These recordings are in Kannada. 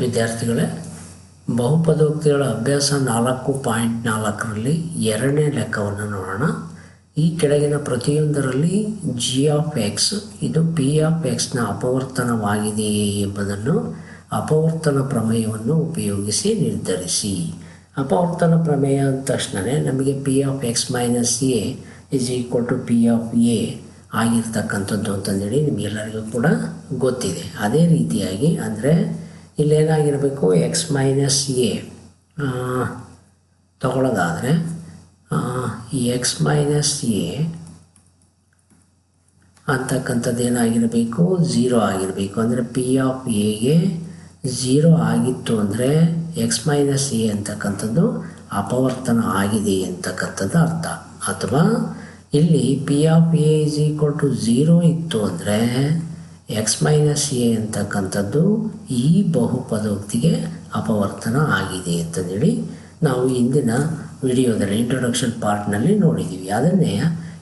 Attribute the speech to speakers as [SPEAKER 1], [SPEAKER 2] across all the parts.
[SPEAKER 1] ವಿದ್ಯಾರ್ಥಿಗಳೇ, ಬಹುಪದೋಕ್ತಿಗಳ ಅಭ್ಯಾಸ ನಾಲ್ಕು ಪಾಯಿಂಟ್ ನಾಲ್ಕರಲ್ಲಿ ಎರಡನೇ ಲೆಕ್ಕವನ್ನು ನೋಡೋಣ. ಈ ಕೆಳಗಿನ ಪ್ರತಿಯೊಂದರಲ್ಲಿ ಜಿ ಆಫ್ ಎಕ್ಸ್ ಇದು ಪಿ ಆಫ್ ಎಕ್ಸ್ನ ಅಪವರ್ತನವಾಗಿದೆಯೇ ಎಂಬುದನ್ನು ಅಪವರ್ತನ ಪ್ರಮೇಯವನ್ನು ಉಪಯೋಗಿಸಿ ನಿರ್ಧರಿಸಿ. ಅಪವರ್ತನ ಪ್ರಮೇಯ ಅಂದ ತಕ್ಷಣವೇ ನಮಗೆ P of X minus A is equal to P of A ಆಗಿರ್ತಕ್ಕಂಥದ್ದು ಅಂತಂದೇಳಿ ನಿಮಗೆಲ್ಲರಿಗೂ ಕೂಡ ಗೊತ್ತಿದೆ. ಅದೇ ರೀತಿಯಾಗಿ ಅಂದರೆ ಇಲ್ಲೇನಾಗಿರಬೇಕು ಎಕ್ಸ್ ಮೈನಸ್ ಎ ತಗೊಳ್ಳೋದಾದರೆ ಈ ಎಕ್ಸ್ ಮೈನಸ್ ಎ ಅಂತಕ್ಕಂಥದ್ದು ಏನಾಗಿರಬೇಕು ಝೀರೋ ಆಗಿರಬೇಕು. ಅಂದರೆ ಪಿ ಆಫ್ ಎಗೆ ಝೀರೋ ಆಗಿತ್ತು ಅಂದರೆ ಎಕ್ಸ್ ಮೈನಸ್ ಎ ಅಂತಕ್ಕಂಥದ್ದು ಅಪವರ್ತನ ಆಗಿದೆ ಅಂತಕ್ಕಂಥದ್ದು ಅರ್ಥ. ಅಥವಾ ಇಲ್ಲಿ P of A is equal to zero ಇತ್ತು ಅಂದರೆ ಎಕ್ಸ್ ಮೈನಸ್ ಎ ಅಂತಕ್ಕಂಥದ್ದು ಈ ಬಹುಪದೋಕ್ತಿಗೆ ಅಪವರ್ತನ ಆಗಿದೆ ಅಂತಂದೇಳಿ ನಾವು ಇಂದಿನ ವಿಡಿಯೋದಲ್ಲಿ ಇಂಟ್ರೊಡಕ್ಷನ್ ಪಾರ್ಟ್ನಲ್ಲಿ ನೋಡಿದ್ದೀವಿ ಅದನ್ನೇ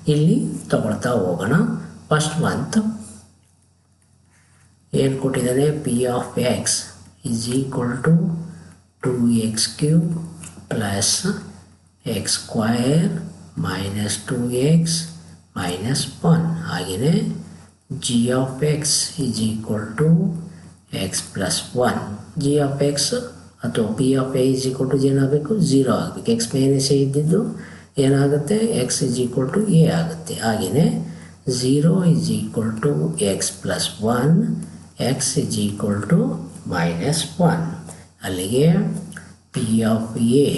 [SPEAKER 1] ಇಲ್ಲಿ ತಗೊಳ್ತಾ ಹೋಗೋಣ. ಫಸ್ಟ್ ಮಂತ್ ಏನು ಕೊಟ್ಟಿದ್ದಾರೆ P of X is equal to two X cube plus X square minus two X minus one ಹಾಗೆಯೇ G of X is equal to X plus one G of x ಅಥವಾ P of A is equal to ಏನಾಗಬೇಕು? ಜೀರೋ ಆಗಬೇಕು. ಎಕ್ಸ್ ಎ ಇದ್ದಿದ್ದು ಏನಾಗುತ್ತೆ? X is equal to A ಆಗುತ್ತೆ. ಹಾಗೆಯೇ zero is equal to X plus one X is equal to minus one ಅಲ್ಲಿಗೆ P of A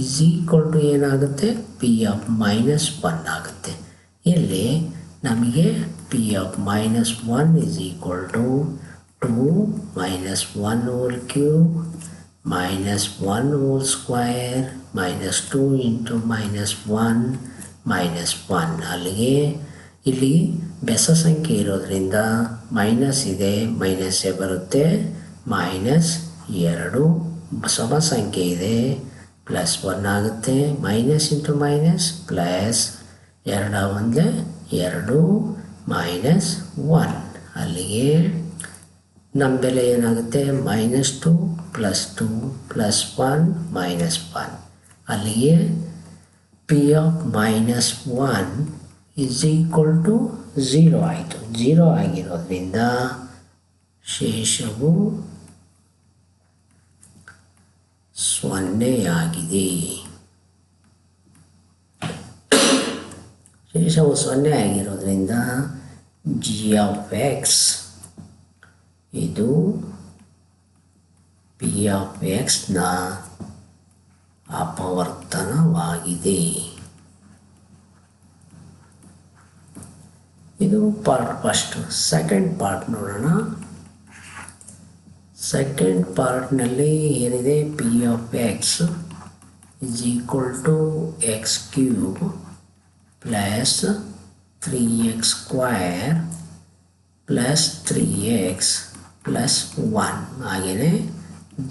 [SPEAKER 1] is equal to ಏನಾಗುತ್ತೆ? ಪಿ ಆಫ್ ಮೈನಸ್ ಒನ್ ಆಗುತ್ತೆ. ಇಲ್ಲಿ ನಮಗೆ P of minus one is equal to two minus one whole cube minus one whole square minus two into minus one minus one ಅಲ್ಲಿಗೆ ಇಲ್ಲಿ ಬೆಸ ಸಂಖ್ಯೆ ಇರೋದ್ರಿಂದ ಮೈನಸ್ ಇದೆ ಮೈನಸ್ಸೇ ಬರುತ್ತೆ ಮೈನಸ್ ಎರಡು ಸಮ ಸಂಖ್ಯೆ ಇದೆ ಪ್ಲಸ್ ಒನ್ ಆಗುತ್ತೆ ಮೈನಸ್ ಇಂಟು ಮೈನಸ್ ಪ್ಲಸ್ ಎರಡ ಒಂದೇ ಎರಡು ಮೈನಸ್ ಒನ್ ಅಲ್ಲಿಗೆ ನಮ್ಮ ಬೆಲೆ ಏನಾಗುತ್ತೆ? Minus two plus two plus one minus one ಅಲ್ಲಿಗೆ P of minus one is equal to zero ಆಯಿತು. ಝೀರೋ ಆಗಿರೋದ್ರಿಂದ ಶೇಷವು ಸೊನ್ನೆಯಾಗಿದೆ ಶೇಷವು ಸೊನ್ನೆ ಆಗಿರೋದ್ರಿಂದ ಜಿ ಆಫ್ ಎಕ್ಸ್ ಇದು ಪಿ ಆಫ್ ಎಕ್ಸ್ನ ಅಪವರ್ತನವಾಗಿದೆ. ಇದು ಪಾರ್ಟ್ ಫಸ್ಟ್ ಸೆಕೆಂಡ್ ಪಾರ್ಟ್ ನೋಡೋಣ. ಸೆಕೆಂಡ್ ಪಾರ್ಟ್ನಲ್ಲಿ ಏನಿದೆ? P of X equal to X cube plus three X square plus three X plus one ಹಾಗೆಯೇ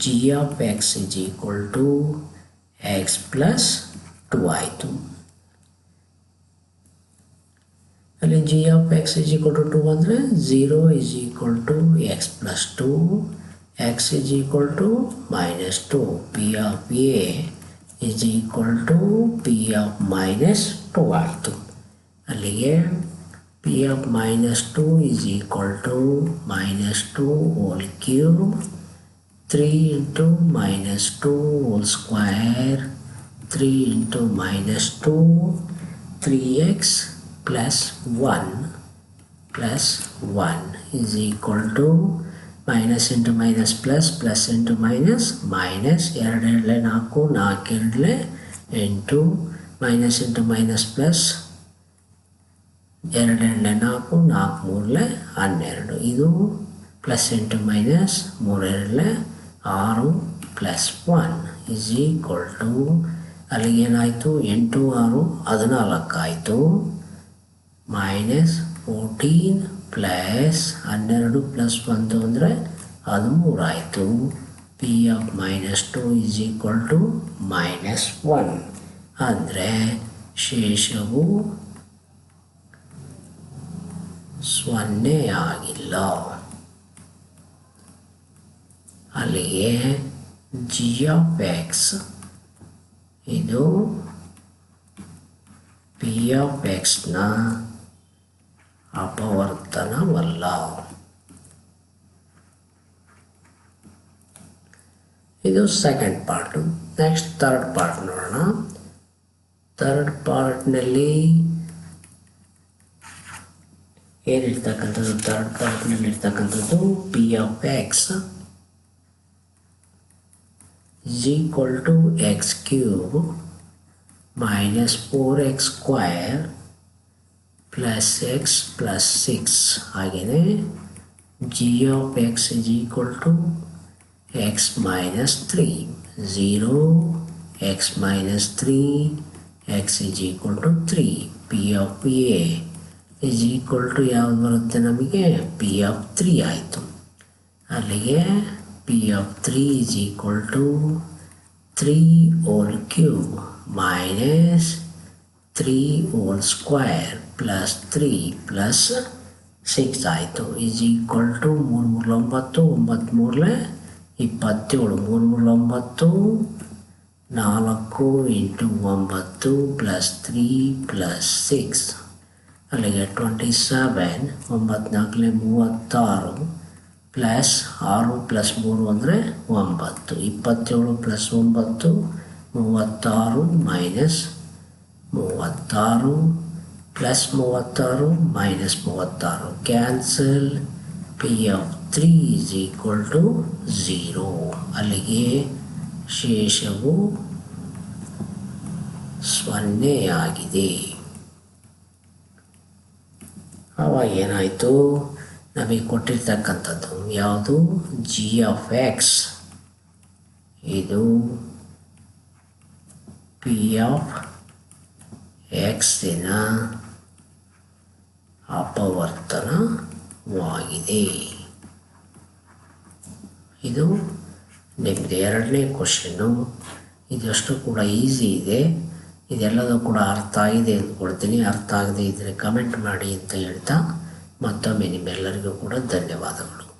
[SPEAKER 1] G of X is equal to X plus two ಆಯಿತು ಅಲ್ಲಿ G of X is equal to two ಅಂದರೆ zero is equal to X plus two X is equal to minus two P of A is equal to P of minus 2R2 and P of minus 2 is equal to minus 2 whole cube 3 into minus 2 whole square 3 into minus 2 3x plus 1 plus 1 is equal to minus into minus plus plus into minus minus ಎರಡು ಎರಡಲೆ ನಾಲ್ಕು ನಾಲ್ಕು ಎರಡಲೆ ಎಂಟು ಮೈನಸ್ ಇಂಟು ಮೈನಸ್ ಪ್ಲಸ್ ಎರಡು ಎರಡಲೆ ನಾಲ್ಕು ನಾಲ್ಕು ಮೂರಲೆ ಹನ್ನೆರಡು. ಇದು ಪ್ಲಸ್ ಇಂಟು ಮೈನಸ್ ಮೂರೆರಡಲೆ ಆರು plus one is equal to ಅಲ್ಲಿಗೇನಾಯಿತು? ಎಂಟು, ಆರು ಹದಿನಾಲ್ಕು ಆಯಿತು ಮೈನಸ್ ಫೋರ್ಟೀನ್ ಪ್ಲಸ್ ಹನ್ನೆರಡು ಪ್ಲಸ್ ಒಂದು ಅಂದರೆ ಹದಿಮೂರು ಆಯಿತು. P of minus two is equal to minus one ಅಂದರೆ ಶೇಷವು ಸೊನ್ನೆ ಆಗಿಲ್ಲ. ಅಲ್ಲಿಗೆ ಜಿ ಆಫ್ ಎಕ್ಸ್ ಇದು ಪಿ ಆಫ್ ಎಕ್ಸ್ನ ಅಪವರ್ತನವಲ್ಲ. ಇದು second part next third part ನೋಡೋಣ. ಥರ್ಡ್ ಪಾರ್ಟ್ನಲ್ಲಿ ಏನಿರ್ತಕ್ಕಂಥದ್ದು? ಥರ್ಡ್ ಪಾರ್ಟ್ನಲ್ಲಿ ಇರ್ತಕ್ಕಂಥದ್ದು P of X is equal to x cube minus 4x square plus X plus six ಹಾಗೇನೇ g of x is equal to x minus 3 0 x minus 3 x is equal to 3 p of a is equal to ಯಾವ್ದು ಬರುತ್ತೆ ನಮಗೆ p of 3 ಆಯಿತು ಅಲ್ಲಿಗೆ p of 3 is equal to 3 whole cube minus 3 whole square plus 3 plus 6 ಆಯಿತು. ಈಸ್ ಈಕ್ವಲ್ ಟು ಮೂರು ಮೂರು ಒಂಬತ್ತು ಒಂಬತ್ತು ಮೂರಲೆ ಇಪ್ಪತ್ತೇಳು. ಮೂರು ಮೂರು ಒಂಬತ್ತು, ನಾಲ್ಕು ಇಂಟು ಒಂಬತ್ತು ಪ್ಲಸ್ ತ್ರೀ ಪ್ಲಸ್ ಸಿಕ್ಸ್ ಅಲ್ಲಿಗೆ ಟ್ವೆಂಟಿ ಸೆವೆನ್ ಒಂಬತ್ತು ಮೂವತ್ತಾರು ಪ್ಲಸ್ ಆರು ಪ್ಲಸ್ ಮೂರು ಅಂದರೆ ಒಂಬತ್ತು. ಇಪ್ಪತ್ತೇಳು ಪ್ಲಸ್ ಒಂಬತ್ತು, ಮೂವತ್ತಾರು ಮೈನಸ್ ಮೂವತ್ತಾರು ಪ್ಲಸ್ ಮೂವತ್ತಾರು ಮೈನಸ್ ಮೂವತ್ತಾರು. Cancel P of three is equal to zero ಅಲ್ಲಿಗೆ ಶೇಷವು ಸೊನ್ನೆಯಾಗಿದೆ ಅವಾಗ ಏನಾಯಿತು? ನಮಗೆ ಕೊಟ್ಟಿರ್ತಕ್ಕಂಥದ್ದು ಯಾವುದು? ಜಿ ಎಫ್ ಎಕ್ಸ್ ಇದು ಪಿ ಆಫ್ ಎಕ್ಸಿನ ಅಪವರ್ತನವಾಗಿದೆ ಇದು ನಿಮ್ಮದು ಎರಡನೇ ಕ್ವಶನ್ನು ಇದಷ್ಟು ಕೂಡ ಈಸಿ ಇದೆ. ಇದೆಲ್ಲದೂ ಕೂಡ ಅರ್ಥ ಆಗಿದೆ ಅಂದ್ಕೊಳ್ತೀನಿ. ಅರ್ಥ ಆಗದೇ ಇದ್ದರೆ ಕಮೆಂಟ್ ಮಾಡಿ ಅಂತ ಹೇಳ್ತಾ ಮತ್ತೊಮ್ಮೆ ನಿಮ್ಮೆಲ್ಲರಿಗೂ ಕೂಡ ಧನ್ಯವಾದಗಳು.